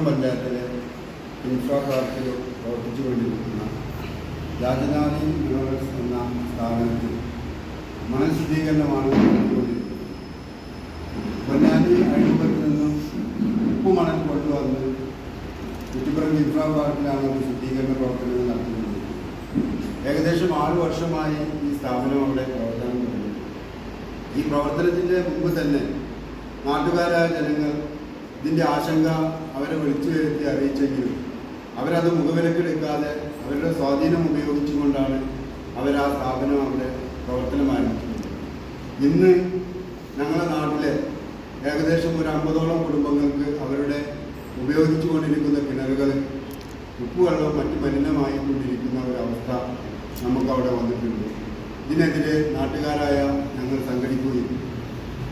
കുറ്റിപ്പുറം പഞ്ചായത്തിലെ ഇൻഫ്രാസ്ട്രക്ചർ പ്രവർത്തിച്ചു പ്രവർത്തിച്ചുകൊണ്ടിരിക്കുന്ന രാജധാനി യൂണിവേഴ്സ് എന്ന സ്ഥാപനത്തിൽ മണശുദ്ധീകരണമാണ് പൊന്നാനി അഴിമുഖത്ത് നിന്നും ഉപ്പുമണൽ കൊണ്ടുവന്ന് കുറ്റിപ്പുറം ഇൻഫ്രാ പാർക്കിലാണ് ശുദ്ധീകരണ പ്രവർത്തനങ്ങൾ നടത്തുന്നത് ഏകദേശം ആറു വർഷമായി ഈ സ്ഥാപനം അവിടെ പ്രവർത്തനം ഈ പ്രവർത്തനത്തിന്റെ മുമ്പ് തന്നെ നാട്ടുകാരായ ജനങ്ങൾ ഇതിന്റെ ആശങ്ക അവരെ വിളിച്ചു വരുത്തി അറിയിച്ചെങ്കിലും അവരത് മുഖവിലക്കെടുക്കാതെ അവരുടെ സ്വാധീനം ഉപയോഗിച്ചുകൊണ്ടാണ് അവർ ആ സ്ഥാപനം അവിടെ പ്രവർത്തനം ആരംഭിക്കുന്നത്. ഇന്ന് ഞങ്ങളുടെ നാട്ടിലെ ഏകദേശം ഒരു അമ്പതോളം കുടുംബങ്ങൾക്ക് അവരുടെ ഉപയോഗിച്ചുകൊണ്ടിരിക്കുന്ന കിണറുകൾ ഉപ്പുവെള്ളം മറ്റ് മലിനമായിക്കൊണ്ടിരിക്കുന്ന ഒരവസ്ഥ നമുക്കവിടെ വന്നിട്ടുണ്ട്. ഇതിനെതിരെ നാട്ടുകാരായ ഞങ്ങൾ സംഘടിക്കുകയും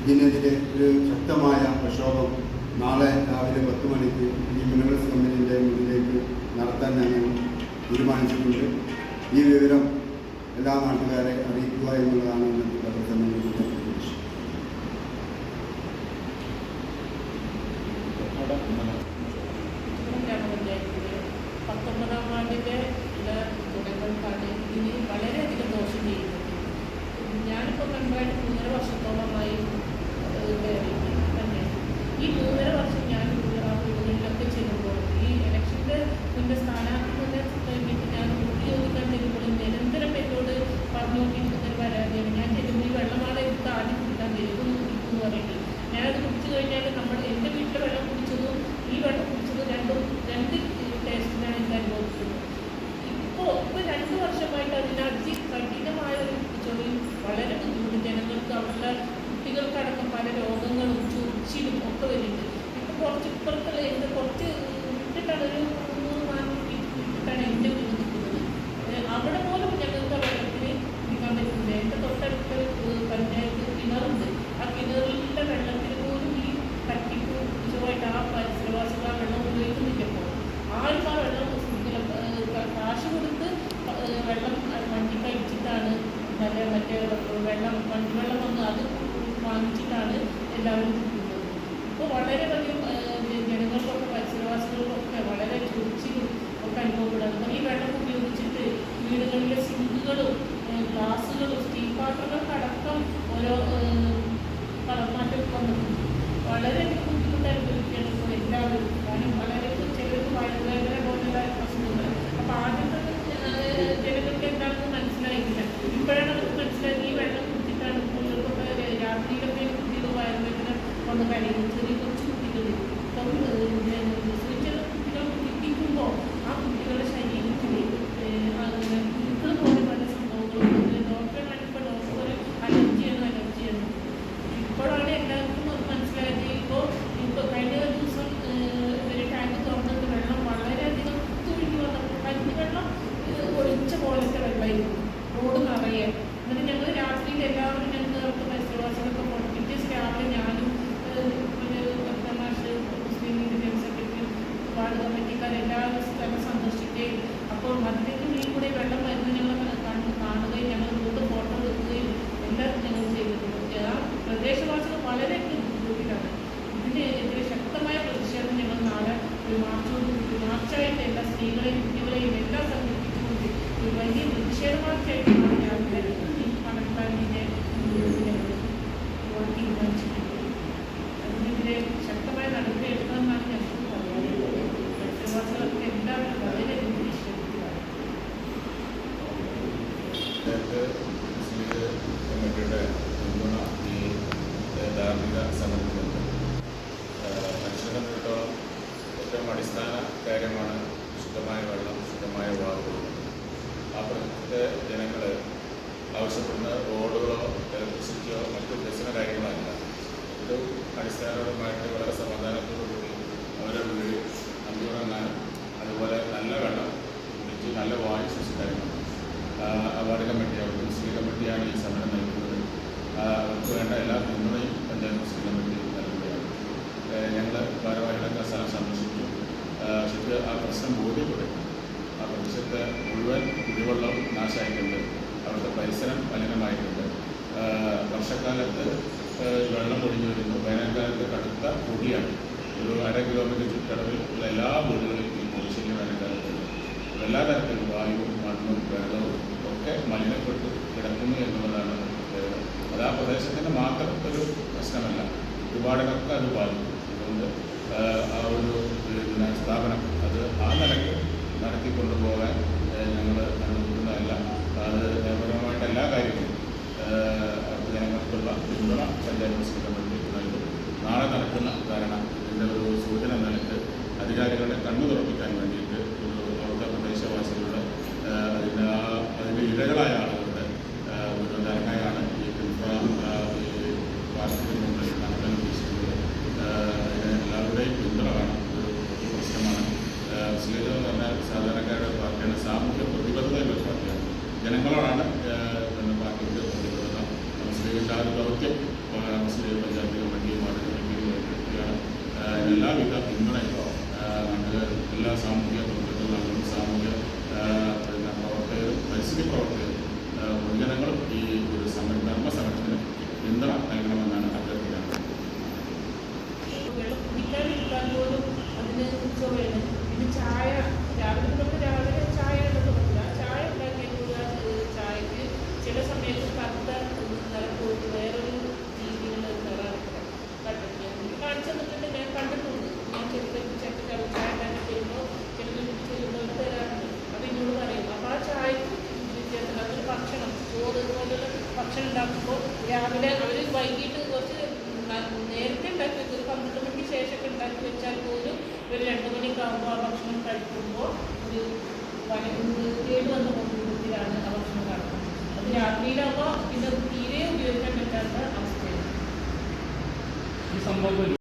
ഇതിനെതിരെ ഒരു ശക്തമായ പ്രക്ഷോഭം നാളെ രാവിലെ പത്ത് മണിക്ക് ഈ മിനറൽസ് കമ്പനിന്റെ മുന്നിലേക്ക് നടത്താൻ ഞങ്ങൾ തീരുമാനിച്ചിട്ടുണ്ട്. ഈ വിവരം എല്ലാ നാട്ടുകാരെ അറിയിക്കുക എന്നുള്ളതാണ് ഇന്നത്തെ പത്രസമ്മേളനത്തിന്റെ മറ്റേ മറ്റേ വെള്ളം വണ്ടി വെള്ളം വന്ന് അത് വാങ്ങിച്ചിട്ടാണ് എല്ലാവരും കുടിക്കുന്നത്. ഇപ്പോൾ വളരെയധികം ജനങ്ങൾക്കൊക്കെ പരിസരവാസികൾക്കൊക്കെ വളരെ ചൊറിച്ചിലും ഒക്കെ അനുഭവപ്പെടുന്നത് ഈ വെള്ളം ഉപയോഗിച്ചിട്ട് വീടുകളിലെ സിങ്കുകളും ഗ്ലാസ്സുകളും സ്റ്റീൽ പാത്രങ്ങൾക്കടക്കം ഓരോ ഏഹ് കളർമാറ്റം വന്നിട്ടുണ്ട്. വളരെ ബുദ്ധിമുട്ട് അനുഭവിക്കുകയാണ് എല്ലാവരും. കാരണം വളരെ ചിലർക്ക് വയറുവേദന on the wedding to അപ്പോൾ മധ്യത്തിൽ ഈ കൂടെ വെള്ളം വരുന്നത് ഞങ്ങൾ കണ്ടു കാണുകയും ഞങ്ങൾ റോഡ് ഫോട്ടോ എടുക്കുകയും എല്ലാം ഞങ്ങൾ ചെയ്തിട്ടുണ്ട് ആ പ്രദേശവാസികൾ വളരെ ബുദ്ധിമുട്ടിലാണ് ഇതിനെതിരെ ശക്തമായ പ്രതിഷേധം ഞങ്ങൾ നാളെ ഒരു മാർച്ചോട് ഒരു മാർച്ചായിട്ട് എല്ലാ സ്ത്രീകളെയും കുട്ടികളെയും എല്ലാം സംഘടിപ്പിച്ചുകൊണ്ട് ഒരു വലിയ പ്രതിഷേധ മാർച്ചായിട്ടാണ് ഞാൻ ഈ പണക്കാരന്റെ തീരുമാനിച്ചിട്ടുള്ളത് അതിനെതിരെ ശക്തമായ നടപടി എടുക്കണമെന്നാണ് ഞങ്ങൾക്ക് പറയാനുള്ളത് പ്രദേശവാസികളൊക്കെ എല്ലാവരും വളരെയധികം പ്രതിഷേധത്തിലാണ് നേരത്തെ മുസ്ലിം കമ്മിറ്റിയുടെ പിന്തുണ ഈ ഏഹ്, ധാർമ്മിക സമരത്തിനുണ്ട് ഏഹ്, മനുഷ്യനെ സംബന്ധിച്ചിടത്തോളം ഏറ്റവും അടിസ്ഥാന കാര്യമാണ് ശുദ്ധമായ വെള്ളം ശുദ്ധമായ വാക്കുകൾ ആ പ്രദേശത്തെ ജനങ്ങൾ ആവശ്യപ്പെടുന്ന റോഡുകളോ ഇലക്ട്രിസിറ്റിയോ മറ്റു വികസന കാര്യങ്ങളല്ല. ഇത് അടിസ്ഥാനപരമായിട്ട് വളരെ സമാധാനത്തോടുകൂടി അവരെ വീട് അന്തുറങ്ങാനും അതുപോലെ നല്ല വെള്ളം കുടിച്ച് നല്ല വായു സൃഷ്ടിക്കാനും അവാർഡ് കമ്മിറ്റിയാണ് മുസ്ലിം കമ്മിറ്റിയാണ് ഈ സമരം നയിക്കുന്നത്. അവർക്ക് വേണ്ട എല്ലാ പിന്തുണയും പഞ്ചായത്ത് മുസ്ലിം കമ്മിറ്റി നൽകുകയാണ്. ഞങ്ങൾ ഭാരവാഹികളൊക്കെ സ്ഥലം സന്ദർശിക്കും ആ, ആ പ്രശ്നം ബോധ്യപ്പെടും ആ പ്രദേശത്ത് മുഴുവൻ കുടിവെള്ളം നാശമായിട്ടുണ്ട്. അവിടുത്തെ പരിസരം മലിനമായിട്ടുണ്ട്. വർഷക്കാലത്ത് വെള്ളം ഒഴിഞ്ഞു വരുന്നു. വേനൽക്കാലത്ത് കടുത്ത പൊടിയാണ്. ഒരു അര കിലോമീറ്റർ ചുറ്റളവിൽ ഉള്ള എല്ലാ വീടുകളിലും ഈ പൊതുശല്യം വേനൽക്കാലത്തുണ്ട്. എല്ലാ തരത്തിലും വായുവും മണ്ണും വെള്ളവും ഒക്കെ മലിനപ്പെട്ടു കിടക്കുന്നു എന്നുള്ളതാണ് അത് ആ പ്രദേശത്തിന്റെ മാത്രം ഒരു പ്രശ്നമല്ല. ഒരുപാടിനൊക്കെ അത് ബാധിക്കും. അതുകൊണ്ട് ആ, ഒരു സ്ഥാപനം നടത്തിക്കൊണ്ടുപോകാൻ ഞങ്ങൾ അനുവദിക്കുന്നതല്ല അത് നിയമപരമായിട്ട് എല്ലാ കാര്യങ്ങളും ജനങ്ങൾക്കുള്ള പിന്തുണ പഞ്ചായത്ത് പ്രസിഡന്റ് കമ്മിറ്റി നൽകും നാളെ നടക്കുന്ന ധാരണ ഇതിന്റെ ഒരു സൂചന നിലയ്ക്ക് അധികാരികളുടെ കണ്ണു തുറപ്പിക്കാൻ വേണ്ടിയിട്ട് അവിടുത്തെ പ്രദേശവാസികളുടെ അതിന്റെ അതിന്റെ ഇരകളായ ആളുകളുടെ ഒരു ധാരണയാണ് ഈ പിൻഫ്ര ആ, ഈ പാർട്ടിയിൽ നിന്ന് നടത്താൻ ഉദ്ദേശിക്കുന്നത് ആ, ഇതിന് എല്ലാവരുടെയും പിന്തുണ വേണം ഒരു പൊതു പ്രശ്നമാണ് ആ, മുസ്ലിം ലീഗ് എന്ന് പറഞ്ഞാൽ സാധാരണക്കാരുടെ പാർട്ടിയാണ് സാമൂഹ്യ പ്രതിബദ്ധതയുള്ള ഒരു പാർട്ടിയാണ് ജനങ്ങളോടാണ് ആ, പിന്നെ പാർട്ടിക്ക് പ്രതിബദ്ധത മുസ്ലിം ലീഗിന്റെ ആ ഒരു ദൗത്യം ആ, മുസ്ലിം ലീഗ് ഉണ്ടാക്കുമ്പോൾ രാവിലെ അവർ വൈകിട്ട് കുറച്ച് നേരത്തെ ഉണ്ടാക്കി വെച്ചത് പന്ത്രണ്ട് മണിക്ക് ശേഷമൊക്കെ ഉണ്ടാക്കി വെച്ചാൽ പോലും ഒരു രണ്ട് മണിക്ക് ആകുമ്പോൾ ആ ഭക്ഷണം കഴിക്കുമ്പോൾ ഒരു കേട് വന്ന രീതിയിലാണ് ആ ഭക്ഷണം കാണുന്നത് അത് രാത്രിയിലാകുമ്പോൾ പിന്നെ തീരെ ഉപയോഗിക്കാൻ പറ്റാത്ത അവസ്ഥയാണ്.